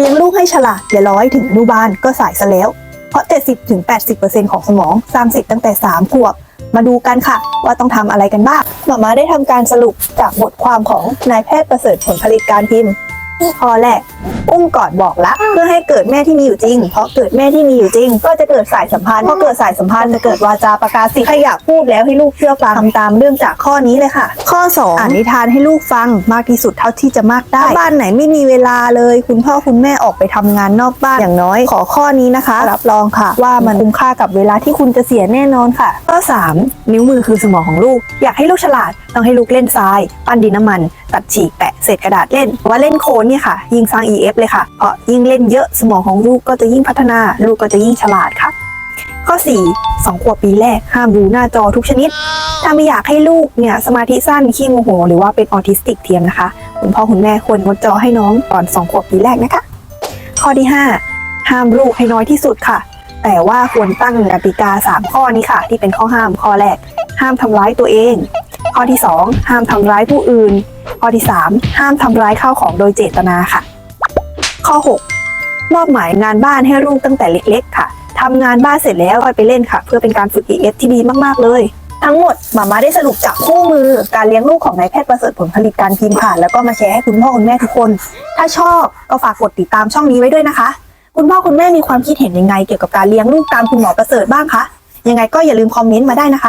เลี้ยงลูกให้ฉลาดอย่าร้อยถึงอนุบาลก็สายซะแล้ว เพราะ 70-80%ของสมองสร้างเสร็จตั้งแต่ 3 ขวบ มาดูกันค่ะ ว่าต้องทำอะไรกันบ้างหมามาได้ทำการสรุปจากบทความของนายแพทย์ประเสริฐผลผลิตการพิมพ์ ข้อแรกอุ้มกอดบอกรักเพื่อให้เกิดแม่ที่มีอยู่จริง เพราะเกิดแม่ที่มีอยู่จริง ก็จะเกิดสายสัมพันธ์พอเกิดสายสัมพันธ์จะเกิดวาจาประกาศสิใครอยากพูดแล้วให้ลูกเชื่อฟังทำตามเรื่องจากข้อนี้เลยค่ะ ข้อ 2 อ่านนิทานให้ลูกฟังมากที่สุดเท่าที่จะมากได้ถ้าบ้านไหนไม่มีเวลาเลย คุณพ่อคุณแม่ออกไปทำงานนอกบ้านอย่างน้อย ขอข้อนี้นะคะ รับรองค่ะ ว่ามันคุ้มค่ากับเวลาที่คุณจะเสียแน่นอนค่ะ ข้อ 3 นิ้วมือคือสมองของลูก อยากให้ลูกฉลาดต้องให้ลูกเล่นทราย ปั้นดินน้ำมัน ตัดฉีกแปะ เศษกระดาษ len ว่าเล่นโคนเนี่ยค่ะ ยิ่งสร้าง EF เลยค่ะเพราะยิ่งเล่นเยอะสมองของลูกก็จะยิ่งพัฒนา ลูกก็จะยิ่งฉลาดค่ะ ข้อ 4 2ขวบปีแรกห้ามดูหน้าจอทุกชนิด ถ้าไม่อยากให้ลูกเนี่ยสมาธิสั้นขี้โมโห หรือว่าเป็นออทิสติกเทียมนะคะคุณพ่อคุณแม่ควรงดจอให้น้องก่อน 2 ขวบปีแรกนะคะ ข้อที่ 5 ห้ามลูกให้น้อยที่สุดค่ะ แต่ว่าควรตั้งกติกา 3 ข้อนี้ค่ะ ที่เป็นข้อห้ามข้อแรก ห้ามทำร้ายตัวเอง ข้อที่ 2 ห้ามทำร้ายผู้อื่น ข้อที่ 3 ห้ามทำร้ายข้าวของโดยเจตนาค่ะ ข้อ 6 มอบหมายงานบ้านให้ลูกตั้งแต่เล็ก ๆ ค่ะทำงานบ้านเสร็จแล้วค่อยไปเล่นค่ะ เพื่อเป็นการฝึก EF ที่ดีมากๆเลยทั้งหมดหมามาได้สรุปจากคู่มือการเลี้ยงลูกของนายแพทย์ประเสริฐผลผลิตการพิมพ์ค่ะ แล้วก็มาแชร์ให้คุณพ่อคุณแม่ทุกคน ถ้าชอบก็ฝากกดติดตามช่องนี้ไว้ด้วยนะคะ คุณพ่อคุณแม่มีความคิดเห็นยังไงเกี่ยวกับการเลี้ยงลูกตามคุณหมอประเสริฐบ้างคะยังไงก็อย่าลืมคอมเมนต์มาได้นะคะ